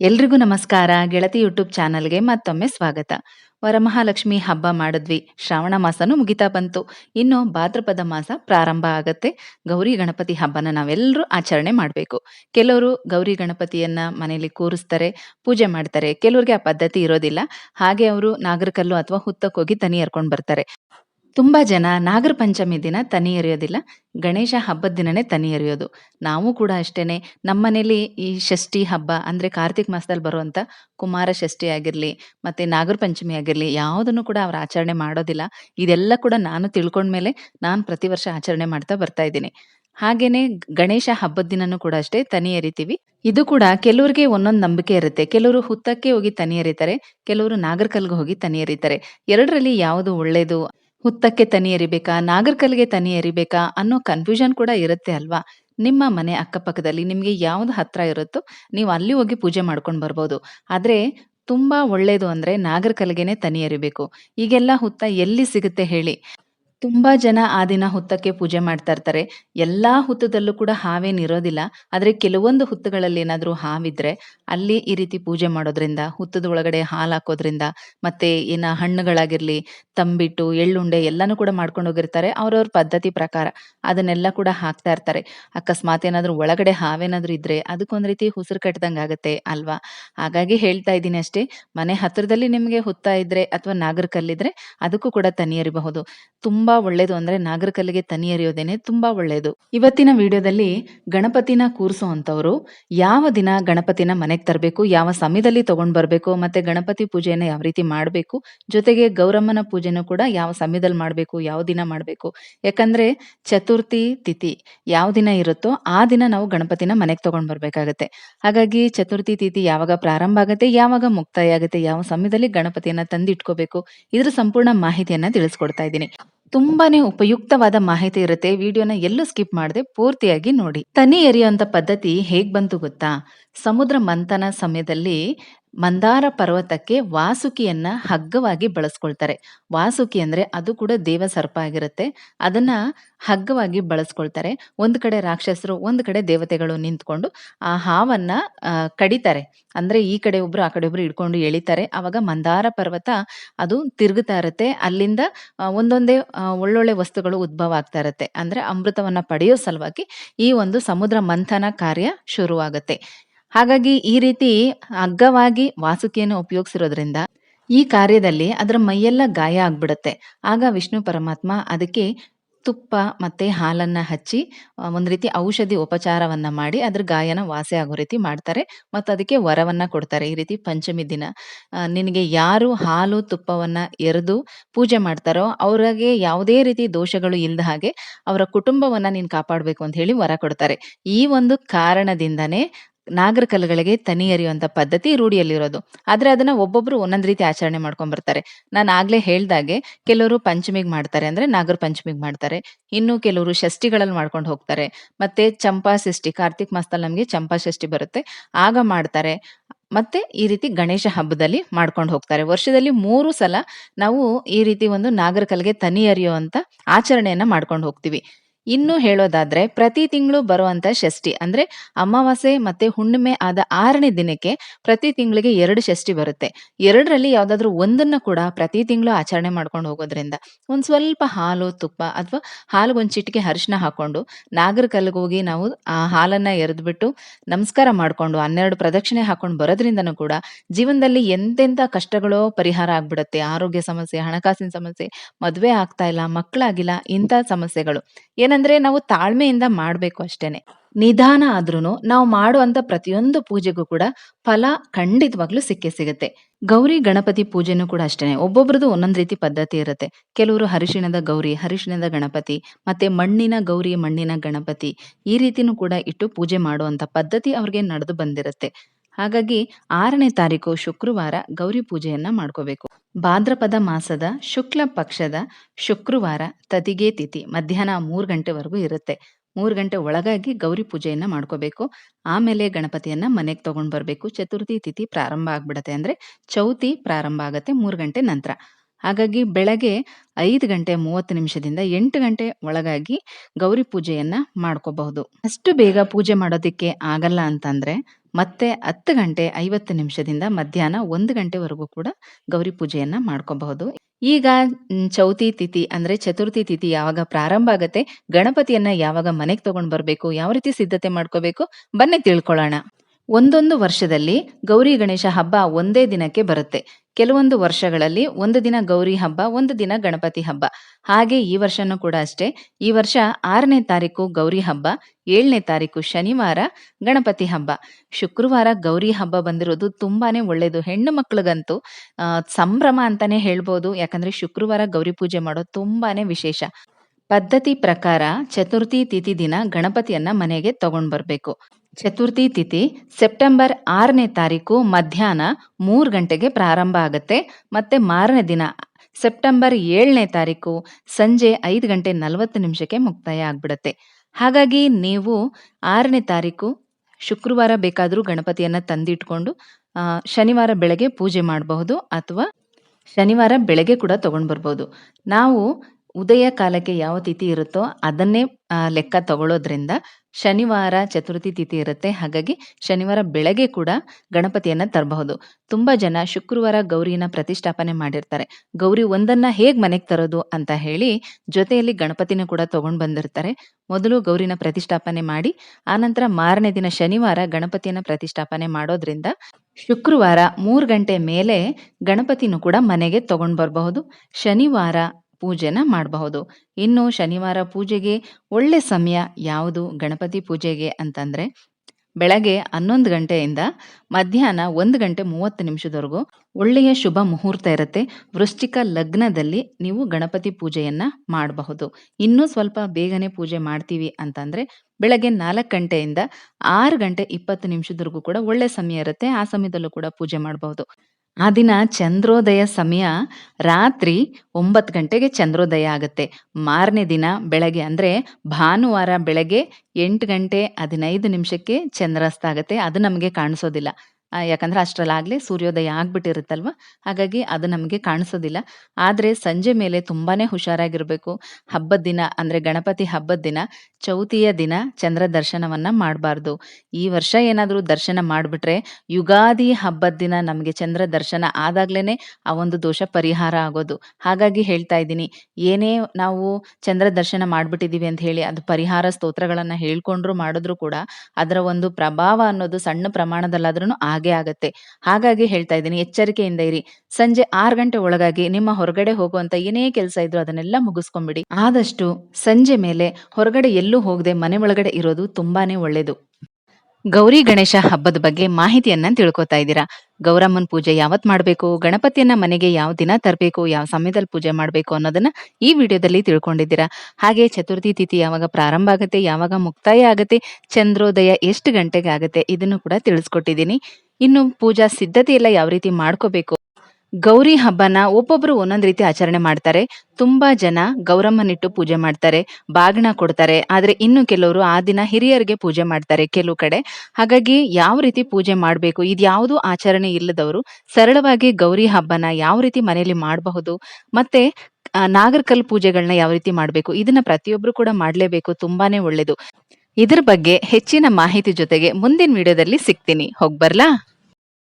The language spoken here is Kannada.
ಎಲ್ರಿಗೂ ನಮಸ್ಕಾರ. ಗೆಳತಿ ಯೂಟ್ಯೂಬ್ ಚಾನಲ್ಗೆ ಮತ್ತೊಮ್ಮೆ ಸ್ವಾಗತ. ವರಮಹಾಲಕ್ಷ್ಮಿ ಹಬ್ಬ ಮಾಡಿದ್ವಿ. ಶ್ರಾವಣ ಮಾಸನೂ ಮುಗಿತಾ ಬಂತು. ಇನ್ನು ಭಾದ್ರಪದ ಮಾಸ ಪ್ರಾರಂಭ ಆಗತ್ತೆ. ಗೌರಿ ಗಣಪತಿ ಹಬ್ಬನ ನಾವೆಲ್ಲರೂ ಆಚರಣೆ ಮಾಡಬೇಕು. ಕೆಲವರು ಗೌರಿ ಗಣಪತಿಯನ್ನ ಮನೆಯಲ್ಲಿ ಕೂರಿಸ್ತಾರೆ, ಪೂಜೆ ಮಾಡ್ತಾರೆ. ಕೆಲವ್ರಿಗೆ ಆ ಪದ್ಧತಿ ಇರೋದಿಲ್ಲ. ಹಾಗೆ ಅವರು ನಾಗರಕಲ್ಲು ಅಥವಾ ಹುತ್ತಕ್ಕೋಗಿ ತನಿ ಹರ್ಕೊಂಡು ಬರ್ತಾರೆ. ತುಂಬಾ ಜನ ನಾಗರ ಪಂಚಮಿ ದಿನ ತನಿ ಎರೆಯೋದಿಲ್ಲ, ಗಣೇಶ ಹಬ್ಬದ ದಿನನೇ ತನಿ ಎರೆಯೋದು. ನಾವು ಕೂಡ ಅಷ್ಟೇನೆ ನಮ್ಮನೇಲಿ ಈ ಷಷ್ಠಿ ಹಬ್ಬ ಅಂದರೆ ಕಾರ್ತಿಕ್ ಮಾಸದಲ್ಲಿ ಬರುವಂಥ ಕುಮಾರ ಷಷ್ಠಿ ಆಗಿರಲಿ, ಮತ್ತೆ ನಾಗರ ಪಂಚಮಿ ಆಗಿರಲಿ, ಯಾವುದನ್ನು ಕೂಡ ಅವ್ರು ಆಚರಣೆ ಮಾಡೋದಿಲ್ಲ. ಇದೆಲ್ಲ ಕೂಡ ನಾನು ತಿಳ್ಕೊಂಡ್ಮೇಲೆ ನಾನು ಪ್ರತಿ ವರ್ಷ ಆಚರಣೆ ಮಾಡ್ತಾ ಬರ್ತಾ ಇದ್ದೀನಿ. ಹಾಗೇನೆ ಗಣೇಶ ಹಬ್ಬದ ದಿನನೂ ಕೂಡ ಅಷ್ಟೇ ತನಿ ಎರಿತೀವಿ. ಇದು ಕೂಡ ಕೆಲವ್ರಿಗೆ ಒಂದೊಂದು ನಂಬಿಕೆ ಇರುತ್ತೆ. ಕೆಲವರು ಹುತ್ತಕ್ಕೆ ಹೋಗಿ ತನಿ ಎರಿತಾರೆ, ಕೆಲವರು ನಾಗರಕಲ್ಗೆ ಹೋಗಿ ತನಿ ಎರಿತಾರೆ. ಎರಡರಲ್ಲಿ ಯಾವುದು ಒಳ್ಳೇದು? ಹುತ್ತಕ್ಕೆ ತನಿ ಎರಿಬೇಕಾ, ನಾಗರಕಲ್ಗೆ ತನಿ ಎರಿಬೇಕಾ ಅನ್ನೋ ಕನ್ಫ್ಯೂಷನ್ ಕೂಡ ಇರುತ್ತೆ ಅಲ್ವಾ? ನಿಮ್ಮ ಮನೆ ಅಕ್ಕಪಕ್ಕದಲ್ಲಿ ನಿಮಗೆ ಯಾವ್ದು ಹತ್ರ ಇರುತ್ತೋ ನೀವು ಅಲ್ಲಿ ಹೋಗಿ ಪೂಜೆ ಮಾಡ್ಕೊಂಡು ಬರ್ಬೋದು. ಆದ್ರೆ ತುಂಬಾ ಒಳ್ಳೇದು ಅಂದ್ರೆ ನಾಗರಕಲ್ಗೆನೆ ತನಿ ಎರಿಬೇಕು. ಈಗೆಲ್ಲ ಹುತ್ತ ಎಲ್ಲಿ ಸಿಗುತ್ತೆ ಹೇಳಿ. ತುಂಬಾ ಜನ ಆ ದಿನ ಹುತ್ತಕ್ಕೆ ಪೂಜೆ ಮಾಡ್ತಾ ಇರ್ತಾರೆ. ಎಲ್ಲಾ ಹುತ್ತದಲ್ಲೂ ಕೂಡ ಹಾವೇನಿರೋದಿಲ್ಲ. ಆದ್ರೆ ಕೆಲವೊಂದು ಹುತ್ತಗಳಲ್ಲಿ ಏನಾದ್ರೂ ಹಾವಿದ್ರೆ ಅಲ್ಲಿ ಈ ರೀತಿ ಪೂಜೆ ಮಾಡೋದ್ರಿಂದ, ಹುತ್ತದ ಒಳಗಡೆ ಹಾಲು ಹಾಕೋದ್ರಿಂದ, ಮತ್ತೆ ಏನ ಹಣ್ಣುಗಳಾಗಿರ್ಲಿ, ತಂಬಿಟ್ಟು, ಎಳ್ಳುಂಡೆ ಎಲ್ಲಾನು ಕೂಡ ಮಾಡ್ಕೊಂಡು ಹೋಗಿರ್ತಾರೆ ಅವ್ರವ್ರ ಪದ್ಧತಿ ಪ್ರಕಾರ. ಅದನ್ನೆಲ್ಲ ಕೂಡ ಹಾಕ್ತಾ ಇರ್ತಾರೆ. ಅಕಸ್ಮಾತ್ ಏನಾದ್ರೂ ಒಳಗಡೆ ಹಾವೇನಾದ್ರೂ ಇದ್ರೆ ಅದಕ್ಕೊಂದ್ ರೀತಿ ಉಸಿರು ಕಟ್ಟಿದಂಗಾಗತ್ತೆ ಅಲ್ವಾ? ಹಾಗಾಗಿ ಹೇಳ್ತಾ ಇದ್ದೀನಿ ಅಷ್ಟೇ. ಮನೆ ಹತ್ರದಲ್ಲಿ ನಿಮ್ಗೆ ಹುತ್ತ ಇದ್ರೆ ಅಥವಾ ನಾಗರಕಲ್ಲಿದ್ರೆ ಅದಕ್ಕೂ ಕೂಡ ತನಿ ಎರಿಬಹುದು ತುಂಬಾ ಒಳ್ಳೇದು ಅಂದ್ರೆ ನಾಗರಕಲ್ಲಿಗೆ ತನಿ ಎರಿಯೋದೇನೆ ತುಂಬಾ ಒಳ್ಳೇದು. ಇವತ್ತಿನ ವಿಡಿಯೋದಲ್ಲಿ ಗಣಪತಿನ ಕೂರಿಸುವಂತವ್ರು ಯಾವ ದಿನ ಗಣಪತಿನ ಮನೆಗೆ ತರಬೇಕು, ಯಾವ ಸಮಯದಲ್ಲಿ ತಗೊಂಡ್ ಬರ್ಬೇಕು, ಮತ್ತೆ ಗಣಪತಿ ಪೂಜೆಯನ್ನ ಯಾವ ರೀತಿ ಮಾಡ್ಬೇಕು, ಜೊತೆಗೆ ಗೌರಮ್ಮನ ಪೂಜೆನೂ ಕೂಡ ಯಾವ ಸಮಯದಲ್ಲಿ ಮಾಡ್ಬೇಕು, ಯಾವ ದಿನ ಮಾಡ್ಬೇಕು. ಯಾಕಂದ್ರೆ ಚತುರ್ಥಿ ತಿಥಿ ಯಾವ ದಿನ ಇರುತ್ತೋ ಆ ದಿನ ನಾವು ಗಣಪತಿನ ಮನೆಗೆ ತಗೊಂಡ್ ಬರ್ಬೇಕಾಗತ್ತೆ. ಹಾಗಾಗಿ ಚತುರ್ಥಿ ತಿಥಿ ಯಾವಾಗ ಪ್ರಾರಂಭ ಆಗತ್ತೆ, ಯಾವಾಗ ಮುಕ್ತಾಯ ಆಗುತ್ತೆ, ಯಾವ ಸಮಯದಲ್ಲಿ ಗಣಪತಿಯನ್ನ ತಂದಿಟ್ಕೋಬೇಕು, ಇದ್ರ ಸಂಪೂರ್ಣ ಮಾಹಿತಿಯನ್ನ ತಿಳಿಸ್ಕೊಡ್ತಾ ಇದ್ದೀನಿ. ತುಂಬಾನೇ ಉಪಯುಕ್ತವಾದ ಮಾಹಿತಿ ಇರುತ್ತೆ. ವಿಡಿಯೋನ ಎಲ್ಲೂ ಸ್ಕಿಪ್ ಮಾಡದೆ ಪೂರ್ತಿಯಾಗಿ ನೋಡಿ. ತನಿ ಎರಿಯುವಂತ ಪದ್ಧತಿ ಹೇಗ್ ಬಂತು ಗೊತ್ತಾ? ಸಮುದ್ರ ಮಂಥನ ಸಮಯದಲ್ಲಿ ಮಂದಾರ ಪರ್ವತಕ್ಕೆ ವಾಸುಕಿಯನ್ನ ಹಗ್ಗವಾಗಿ ಬಳಸ್ಕೊಳ್ತಾರೆ. ವಾಸುಕಿ ಅಂದ್ರೆ ಅದು ಕೂಡ ದೇವ ಸರ್ಪ ಆಗಿರುತ್ತೆ. ಅದನ್ನ ಹಗ್ಗವಾಗಿ ಬಳಸ್ಕೊಳ್ತಾರೆ. ಒಂದು ಕಡೆ ರಾಕ್ಷಸರು, ಒಂದು ಕಡೆ ದೇವತೆಗಳು ನಿಂತ್ಕೊಂಡು ಆ ಹಾವನ್ನ ಕಡಿತಾರೆ. ಅಂದ್ರೆ ಈ ಕಡೆ ಒಬ್ರು, ಆ ಕಡೆ ಒಬ್ರು ಹಿಡ್ಕೊಂಡು ಎಳಿತಾರೆ. ಅವಾಗ ಮಂದಾರ ಪರ್ವತ ಅದು ತಿರುಗುತ್ತಾ ಇರುತ್ತೆ. ಅಲ್ಲಿಂದ ಒಂದೊಂದೇ ಒಳ್ಳೊಳ್ಳೆ ವಸ್ತುಗಳು ಉದ್ಭವ ಆಗ್ತಾ ಇರುತ್ತೆ. ಅಂದ್ರೆ ಅಮೃತವನ್ನ ಪಡೆಯೋ ಸಲುವಾಗಿ ಈ ಒಂದು ಸಮುದ್ರ ಮಂಥನ ಕಾರ್ಯ ಶುರುವಾಗುತ್ತೆ. ಹಾಗಾಗಿ ಈ ರೀತಿ ಅಗ್ಗವಾಗಿ ವಾಸುಕಿಯನ್ನು ಉಪಯೋಗಿಸಿರೋದ್ರಿಂದ ಈ ಕಾರ್ಯದಲ್ಲಿ ಅದರ ಮೈಯೆಲ್ಲ ಗಾಯ ಆಗ್ಬಿಡುತ್ತೆ. ಆಗ ವಿಷ್ಣು ಪರಮಾತ್ಮ ಅದಕ್ಕೆ ತುಪ್ಪ ಮತ್ತೆ ಹಾಲನ್ನ ಹಚ್ಚಿ ಒಂದು ರೀತಿ ಔಷಧಿ ಉಪಚಾರವನ್ನ ಮಾಡಿ ಅದ್ರ ಗಾಯನ ವಾಸಿ ಆಗೋ ರೀತಿ ಮಾಡ್ತಾರೆ. ಮತ್ತು ಅದಕ್ಕೆ ವರವನ್ನ ಕೊಡ್ತಾರೆ. ಈ ರೀತಿ ಪಂಚಮಿ ದಿನ ನಿನಗೆ ಯಾರು ಹಾಲು, ತುಪ್ಪವನ್ನ ಎರೆದು ಪೂಜೆ ಮಾಡ್ತಾರೋ ಅವ್ರಿಗೆ ಯಾವುದೇ ರೀತಿ ದೋಷಗಳು ಇಲ್ಲದ ಹಾಗೆ ಅವರ ಕುಟುಂಬವನ್ನ ನೀನು ಕಾಪಾಡಬೇಕು ಅಂತ ಹೇಳಿ ವರ ಕೊಡ್ತಾರೆ. ಈ ಒಂದು ಕಾರಣದಿಂದನೇ ನಾಗರ ಕಲ್ಲುಗಳಿಗೆ ತನಿ ಎರೆಯುವಂತ ಪದ್ಧತಿ ರೂಢಿಯಲ್ಲಿರೋದು. ಆದ್ರೆ ಅದನ್ನ ಒಬ್ಬೊಬ್ರು ಒಂದೊಂದ್ ರೀತಿ ಆಚರಣೆ ಮಾಡ್ಕೊಂಡ್ ಬರ್ತಾರೆ. ನಾನು ಆಗ್ಲೇ ಹೇಳ್ದಾಗೆ ಕೆಲವರು ಪಂಚಮಿಗ್ ಮಾಡ್ತಾರೆ ಅಂದ್ರೆ ನಾಗರ ಪಂಚಮಿಗ್ ಮಾಡ್ತಾರೆ. ಇನ್ನು ಕೆಲವರು ಷಷ್ಠಿಗಳಲ್ಲಿ ಮಾಡ್ಕೊಂಡು ಹೋಗ್ತಾರೆ. ಮತ್ತೆ ಚಂಪಾ ಷಷ್ಠಿ, ಕಾರ್ತಿಕ್ ಮಾಸದಲ್ಲಿ ನಮ್ಗೆ ಚಂಪಾ ಷಷ್ಠಿ ಬರುತ್ತೆ. ಆಗ ಮಾಡ್ತಾರೆ. ಮತ್ತೆ ಈ ರೀತಿ ಗಣೇಶ ಹಬ್ಬದಲ್ಲಿ ಮಾಡ್ಕೊಂಡು ಹೋಗ್ತಾರೆ. ವರ್ಷದಲ್ಲಿ ಮೂರು ಸಲ ನಾವು ಈ ರೀತಿ ಒಂದು ನಾಗರಕಲ್ಗೆ ತನಿ ಎರೆಯುವಂತ ಆಚರಣೆಯನ್ನ ಮಾಡ್ಕೊಂಡು ಹೋಗ್ತೀವಿ. ಇನ್ನು ಹೇಳೋದಾದ್ರೆ ಪ್ರತಿ ತಿಂಗಳು ಬರುವಂತ ಷಷ್ಠಿ ಅಂದ್ರೆ ಅಮಾವಾಸ್ಯೆ ಮತ್ತೆ ಹುಣ್ಣಿಮೆ ಆದ ಆರನೇ ದಿನಕ್ಕೆ ಪ್ರತಿ ತಿಂಗಳಿಗೆ ಎರಡು ಷಷ್ಠಿ ಬರುತ್ತೆ. ಎರಡರಲ್ಲಿ ಯಾವ್ದಾದ್ರು ಒಂದನ್ನ ಕೂಡ ಪ್ರತಿ ತಿಂಗಳು ಆಚರಣೆ ಮಾಡ್ಕೊಂಡು ಹೋಗೋದ್ರಿಂದ ಒಂದ್ ಸ್ವಲ್ಪ ಹಾಲು, ತುಪ್ಪ ಅಥವಾ ಹಾಲು ಚಿಟಿಕೆ ಅರಿಶಿನ ಹಾಕೊಂಡು ನಾಗರ ಕಲ್ಲಿಗೆ ಹೋಗಿ ನಾವು ಆ ಹಾಲನ್ನ ಎರೆದ್ಬಿಟ್ಟು ನಮಸ್ಕಾರ ಮಾಡ್ಕೊಂಡು ಹನ್ನೆರಡು ಪ್ರದಕ್ಷಿಣೆ ಹಾಕೊಂಡು ಬರೋದ್ರಿಂದನೂ ಕೂಡ ಜೀವನದಲ್ಲಿ ಎಂತೆಂತ ಕಷ್ಟಗಳು ಪರಿಹಾರ ಆಗ್ಬಿಡುತ್ತೆ. ಆರೋಗ್ಯ ಸಮಸ್ಯೆ, ಹಣಕಾಸಿನ ಸಮಸ್ಯೆ, ಮದ್ವೆ ಆಗ್ತಾ ಇಲ್ಲ ಮಕ್ಕಳಾಗಿಲ್ಲ ಇಂಥ ಸಮಸ್ಯೆಗಳು. ಏನಂದ್ರೆ ನಾವು ತಾಳ್ಮೆಯಿಂದ ಮಾಡ್ಬೇಕು ಅಷ್ಟೇನೆ. ನಿಧಾನ ಆದ್ರೂ ನಾವು ಮಾಡುವಂತ ಪ್ರತಿಯೊಂದು ಪೂಜೆಗೂ ಕೂಡ ಫಲ ಖಂಡಿತವಾಗ್ಲೂ ಸಿಕ್ಕೇ ಸಿಗುತ್ತೆ. ಗೌರಿ ಗಣಪತಿ ಪೂಜೆನೂ ಕೂಡ ಅಷ್ಟೇನೆ. ಒಬ್ಬೊಬ್ರದ್ದು ಒಂದೊಂದ್ ರೀತಿ ಪದ್ಧತಿ ಇರುತ್ತೆ. ಕೆಲವರು ಹರಿಶಿಣದ ಗೌರಿ ಹರಿಶಿಣದ ಗಣಪತಿ, ಮತ್ತೆ ಮಣ್ಣಿನ ಗೌರಿ, ಮಣ್ಣಿನ ಗಣಪತಿ ಈ ರೀತಿನೂ ಕೂಡ ಇಟ್ಟು ಪೂಜೆ ಮಾಡುವಂತ ಪದ್ಧತಿ ಅವ್ರಿಗೆ ನಡೆದು ಬಂದಿರುತ್ತೆ. ಹಾಗಾಗಿ ಆರನೇ ತಾರೀಕು ಶುಕ್ರವಾರ ಗೌರಿ ಪೂಜೆಯನ್ನ ಮಾಡ್ಕೋಬೇಕು. ಭಾದ್ರಪದ ಮಾಸದ ಶುಕ್ಲ ಪಕ್ಷದ ಶುಕ್ರವಾರ ತದಿಗೆ ತಿಥಿ ಮಧ್ಯಾಹ್ನ ಮೂರು ಗಂಟೆವರೆಗೂ ಇರುತ್ತೆ. ಮೂರು ಗಂಟೆ ಒಳಗಾಗಿ ಗೌರಿ ಪೂಜೆಯನ್ನ ಮಾಡ್ಕೋಬೇಕು. ಆಮೇಲೆ ಗಣಪತಿಯನ್ನ ಮನೆಗೆ ತಗೊಂಡ್ ಬರಬೇಕು. ಚತುರ್ಥಿ ತಿಥಿ ಪ್ರಾರಂಭ ಆಗ್ಬಿಡತ್ತೆ ಅಂದ್ರೆ ಚೌತಿ ಪ್ರಾರಂಭ ಆಗತ್ತೆ ಮೂರು ಗಂಟೆ ನಂತರ. ಹಾಗಾಗಿ ಬೆಳಗ್ಗೆ ಐದು ಗಂಟೆ 30 ನಿಮಿಷದಿಂದ ಎಂಟು ಗಂಟೆ ಒಳಗಾಗಿ ಗೌರಿ ಪೂಜೆಯನ್ನ ಮಾಡ್ಕೋಬಹುದು. ಅಷ್ಟು ಬೇಗ ಪೂಜೆ ಮಾಡೋದಕ್ಕೆ ಆಗಲ್ಲ ಅಂತಂದ್ರೆ ಮತ್ತೆ 10 ಗಂಟೆ 50 ನಿಮಿಷದಿಂದ ಮಧ್ಯಾಹ್ನ ಒಂದು ಗಂಟೆವರೆಗೂ ಕೂಡ ಗೌರಿ ಪೂಜೆಯನ್ನ ಮಾಡ್ಕೋಬಹುದು. ಈಗ ಚೌತಿ ತಿಥಿ ಅಂದ್ರೆ ಚತುರ್ಥಿ ತಿಥಿ ಯಾವಾಗ ಪ್ರಾರಂಭ ಆಗುತ್ತೆ, ಗಣಪತಿಯನ್ನ ಯಾವಾಗ ಮನೆಗೆ ತಗೊಂಡ್ ಬರ್ಬೇಕು, ಯಾವ ರೀತಿ ಸಿದ್ಧತೆ ಮಾಡ್ಕೋಬೇಕು, ಬನ್ನಿ ತಿಳ್ಕೊಳ್ಳೋಣ ಒಂದೊಂದು ವರ್ಷದಲ್ಲಿ ಗೌರಿ ಗಣೇಶ ಹಬ್ಬ ಒಂದೇ ದಿನಕ್ಕೆ ಬರುತ್ತೆ. ಕೆಲವೊಂದು ವರ್ಷಗಳಲ್ಲಿ ಒಂದು ದಿನ ಗೌರಿ ಹಬ್ಬ, ಒಂದು ದಿನ ಗಣಪತಿ ಹಬ್ಬ. ಹಾಗೆ ಈ ವರ್ಷನೂ ಕೂಡ ಅಷ್ಟೇ. ಈ ವರ್ಷ ಆರನೇ ತಾರೀಕು ಗೌರಿ ಹಬ್ಬ, ಏಳನೇ ತಾರೀಕು ಶನಿವಾರ ಗಣಪತಿ ಹಬ್ಬ. ಶುಕ್ರವಾರ ಗೌರಿ ಹಬ್ಬ ಬಂದಿರೋದು ತುಂಬಾನೇ ಒಳ್ಳೇದು. ಹೆಣ್ಣು ಮಕ್ಳಿಗಂತೂ ಸಂಭ್ರಮ ಅಂತಾನೆ ಹೇಳ್ಬೋದು. ಯಾಕಂದ್ರೆ ಶುಕ್ರವಾರ ಗೌರಿ ಪೂಜೆ ಮಾಡೋದು ತುಂಬಾನೇ ವಿಶೇಷ. ಪದ್ಧತಿ ಪ್ರಕಾರ ಚತುರ್ಥಿ ತಿಥಿ ದಿನ ಗಣಪತಿಯನ್ನ ಮನೆಗೆ ತಗೊಂಡ್ ಬರ್ಬೇಕು. ಚತುರ್ಥಿ ತಿಥಿ ಸೆಪ್ಟೆಂಬರ್ ಆರನೇ ತಾರೀಕು ಮಧ್ಯಾಹ್ನ ಮೂರು ಗಂಟೆಗೆ ಪ್ರಾರಂಭ ಆಗುತ್ತೆ. ಮತ್ತೆ ಮಾರನೇ ದಿನ ಸೆಪ್ಟೆಂಬರ್ ಏಳನೇ ತಾರೀಕು ಸಂಜೆ ಐದು ಗಂಟೆ ನಲವತ್ತು ನಿಮಿಷಕ್ಕೆ ಮುಕ್ತಾಯ ಆಗ್ಬಿಡುತ್ತೆ. ಹಾಗಾಗಿ ನೀವು ಆರನೇ ತಾರೀಕು ಶುಕ್ರವಾರ ಬೇಕಾದರೂ ಗಣಪತಿಯನ್ನ ತಂದಿಟ್ಕೊಂಡು ಶನಿವಾರ ಬೆಳಗ್ಗೆ ಪೂಜೆ ಮಾಡಬಹುದು ಅಥವಾ ಶನಿವಾರ ಬೆಳಗ್ಗೆ ಕೂಡ ತೊಗೊಂಡು ಬರ್ಬೋದು ನಾವು ಉದಯ ಕಾಲಕ್ಕೆ ಯಾವ ತಿಥಿ ಇರುತ್ತೋ ಅದನ್ನೇ ಲೆಕ್ಕ ತಗೊಳ್ಳೋದ್ರಿಂದ ಶನಿವಾರ ಚತುರ್ಥಿ ತಿಥಿ ಇರುತ್ತೆ. ಹಾಗಾಗಿ ಶನಿವಾರ ಬೆಳಗ್ಗೆ ಕೂಡ ಗಣಪತಿಯನ್ನ ತರಬಹುದು. ತುಂಬಾ ಜನ ಶುಕ್ರವಾರ ಗೌರಿನ ಪ್ರತಿಷ್ಠಾಪನೆ ಮಾಡಿರ್ತಾರೆ. ಗೌರಿ ಒಂದನ್ನ ಹೇಗ್ ಮನೆಗೆ ತರೋದು ಅಂತ ಹೇಳಿ ಜೊತೆಯಲ್ಲಿ ಗಣಪತಿನ ಕೂಡ ತಗೊಂಡ್ ಬಂದಿರ್ತಾರೆ. ಮೊದಲು ಗೌರಿನ ಪ್ರತಿಷ್ಠಾಪನೆ ಮಾಡಿ, ಆನಂತರ ಮಾರನೇ ದಿನ ಶನಿವಾರ ಗಣಪತಿಯನ್ನ ಪ್ರತಿಷ್ಠಾಪನೆ ಮಾಡೋದ್ರಿಂದ ಶುಕ್ರವಾರ ಮೂರು ಗಂಟೆ ಮೇಲೆ ಗಣಪತಿನೂ ಕೂಡ ಮನೆಗೆ ತಗೊಂಡ್ ಬರಬಹುದು. ಶನಿವಾರ ಪೂಜೆನ ಮಾಡಬಹುದು. ಇನ್ನು ಶನಿವಾರ ಪೂಜೆಗೆ ಒಳ್ಳೆ ಸಮಯ ಯಾವುದು ಗಣಪತಿ ಪೂಜೆಗೆ ಅಂತಂದ್ರೆ ಬೆಳಗ್ಗೆ ಹನ್ನೊಂದು ಗಂಟೆಯಿಂದ ಮಧ್ಯಾಹ್ನ ಒಂದು ಗಂಟೆ ಮೂವತ್ತು ನಿಮಿಷದವರೆಗೂ ಒಳ್ಳೆಯ ಶುಭ ಮುಹೂರ್ತ ಇರುತ್ತೆ. ವೃಶ್ಚಿಕ ಲಗ್ನದಲ್ಲಿ ನೀವು ಗಣಪತಿ ಪೂಜೆಯನ್ನ ಮಾಡಬಹುದು. ಇನ್ನೂ ಸ್ವಲ್ಪ ಬೇಗನೆ ಪೂಜೆ ಮಾಡ್ತೀವಿ ಅಂತಂದ್ರೆ ಬೆಳಗ್ಗೆ ನಾಲ್ಕು ಗಂಟೆಯಿಂದ ಆರು ಗಂಟೆ ಇಪ್ಪತ್ತು ನಿಮಿಷದವರೆಗೂ ಕೂಡ ಒಳ್ಳೆ ಸಮಯ ಇರುತ್ತೆ. ಆ ಸಮಯದಲ್ಲೂ ಕೂಡ ಪೂಜೆ ಮಾಡಬಹುದು. ಆ ದಿನ ಚಂದ್ರೋದಯ ಸಮಯ ರಾತ್ರಿ ಒಂಬತ್ತು ಗಂಟೆಗೆ ಚಂದ್ರೋದಯ ಆಗುತ್ತೆ. ಮಾರನೇ ದಿನ ಬೆಳಗ್ಗೆ ಅಂದರೆ ಭಾನುವಾರ ಬೆಳಗ್ಗೆ ಎಂಟು ಗಂಟೆ ಹದಿನೈದು ನಿಮಿಷಕ್ಕೆ ಚಂದ್ರಾಸ್ತ ಆಗುತ್ತೆ. ಅದು ನಮಗೆ ಕಾಣಿಸೋದಿಲ್ಲ. ಯಾಕಂದ್ರೆ ಅಷ್ಟರಲ್ಲಾಗ್ಲೇ ಸೂರ್ಯೋದಯ ಆಗ್ಬಿಟ್ಟಿರುತ್ತಲ್ವ? ಹಾಗಾಗಿ ಅದು ನಮಗೆ ಕಾಣಿಸೋದಿಲ್ಲ. ಆದ್ರೆ ಸಂಜೆ ಮೇಲೆ ತುಂಬಾನೇ ಹುಷಾರಾಗಿರ್ಬೇಕು. ಹಬ್ಬದ ದಿನ, ಅಂದ್ರೆ ಗಣಪತಿ ಹಬ್ಬದ ದಿನ, ಚೌತಿಯ ದಿನ ಚಂದ್ರ ದರ್ಶನವನ್ನ ಮಾಡಬಾರ್ದು. ಈ ವರ್ಷ ಏನಾದರೂ ದರ್ಶನ ಮಾಡಿಬಿಟ್ರೆ ಯುಗಾದಿ ಹಬ್ಬದ ದಿನ ನಮಗೆ ಚಂದ್ರ ದರ್ಶನ ಆದಾಗ್ಲೇನೆ ಆ ಒಂದು ದೋಷ ಪರಿಹಾರ ಆಗೋದು. ಹಾಗಾಗಿ ಹೇಳ್ತಾ ಇದ್ದೀನಿ, ಏನೇ ನಾವು ಚಂದ್ರ ದರ್ಶನ ಮಾಡ್ಬಿಟ್ಟಿದೀವಿ ಅಂತ ಹೇಳಿ ಅದು ಪರಿಹಾರ ಸ್ತೋತ್ರಗಳನ್ನ ಹೇಳ್ಕೊಂಡ್ರು ಮಾಡಿದ್ರು ಕೂಡ ಅದರ ಒಂದು ಪ್ರಭಾವ ಅನ್ನೋದು ಸಣ್ಣ ಪ್ರಮಾಣದಲ್ಲಾದ್ರೂ ಆಗತ್ತೆ. ಹಾಗಾಗಿ ಹೇಳ್ತಾ ಇದ್ದೀನಿ, ಎಚ್ಚರಿಕೆಯಿಂದ ಇರಿ. ಸಂಜೆ ಆರು ಗಂಟೆ ಒಳಗಾಗಿ ನಿಮ್ಮ ಹೊರಗಡೆ ಹೋಗುವಂತ ಏನೇ ಕೆಲಸ ಇದ್ರು ಅದನ್ನೆಲ್ಲ ಮುಗಿಸ್ಕೊಂಡ್ಬಿಡಿ ಆದಷ್ಟು ಸಂಜೆ ಮೇಲೆ ಹೊರಗಡೆ ಎಲ್ಲೂ ಹೋಗದೆ ಮನೆ ಒಳಗಡೆ ಇರೋದು ತುಂಬಾನೇ ಒಳ್ಳೇದು. ಗೌರಿ ಗಣೇಶ ಹಬ್ಬದ ಬಗ್ಗೆ ಮಾಹಿತಿಯನ್ನ ತಿಳ್ಕೊತಾ ಇದ್ದೀರಾ? ಗೌರಮ್ಮನ್ ಪೂಜೆ ಯಾವತ್ ಮಾಡಬೇಕು? ಗಣಪತಿಯನ್ನ ಮನೆಗೆ ಯಾವ ದಿನ ತರಬೇಕು? ಯಾವ ಸಮಯದಲ್ಲಿ ಪೂಜೆ ಮಾಡಬೇಕು ಅನ್ನೋದನ್ನ ಈ ವಿಡಿಯೋದಲ್ಲಿ ತಿಳ್ಕೊಂಡಿದ್ದೀರಾ? ಹಾಗೆ ಚತುರ್ಥಿ ತಿಥಿ ಯಾವಾಗ ಪ್ರಾರಂಭ ಆಗುತ್ತೆ? ಯಾವಾಗ ಮುಕ್ತಾಯ ಆಗುತ್ತೆ? ಚಂದ್ರೋದಯ ಎಷ್ಟು ಗಂಟೆಗೆ ಆಗುತ್ತೆ? ಇದನ್ನು ಕೂಡ ತಿಳಿಸ್ಕೊಟ್ಟಿದ್ದೀನಿ. ಇನ್ನು ಪೂಜಾ ಸಿದ್ಧತೆ ಎಲ್ಲ ಯಾವ ರೀತಿ ಮಾಡ್ಕೋಬೇಕು? ಗೌರಿ ಹಬ್ಬನ ಒಬ್ಬೊಬ್ರು ಒಂದೊಂದ್ ರೀತಿ ಆಚರಣೆ ಮಾಡ್ತಾರೆ. ತುಂಬಾ ಜನ ಗೌರಮ್ಮನಿಟ್ಟು ಪೂಜೆ ಮಾಡ್ತಾರೆ ಬಾಗಿನ ಕೊಡ್ತಾರೆ. ಆದ್ರೆ ಇನ್ನು ಕೆಲವರು ಆ ದಿನ ಹಿರಿಯರಿಗೆ ಪೂಜೆ ಮಾಡ್ತಾರೆ ಕೆಲವು ಕಡೆ. ಹಾಗಾಗಿ ಯಾವ ರೀತಿ ಪೂಜೆ ಮಾಡಬೇಕು? ಇದ್ಯಾವುದು ಆಚರಣೆ ಇಲ್ಲದವರು ಸರಳವಾಗಿ ಗೌರಿ ಹಬ್ಬನ ಯಾವ ರೀತಿ ಮನೆಯಲ್ಲಿ ಮಾಡಬಹುದು? ಮತ್ತೆ ನಾಗರಕಲ್ ಪೂಜೆಗಳನ್ನ ಯಾವ ರೀತಿ ಮಾಡಬೇಕು? ಇದನ್ನ ಪ್ರತಿಯೊಬ್ರು ಕೂಡ ಮಾಡ್ಲೇಬೇಕು. ತುಂಬಾನೇ ಒಳ್ಳೇದು. ಇದ್ರ ಬಗ್ಗೆ ಹೆಚ್ಚಿನ ಮಾಹಿತಿ ಜೊತೆಗೆ ಮುಂದಿನ ವಿಡಿಯೋದಲ್ಲಿ ಸಿಗ್ತೀನಿ. ಹೋಗ್ಬರ್ಲಾ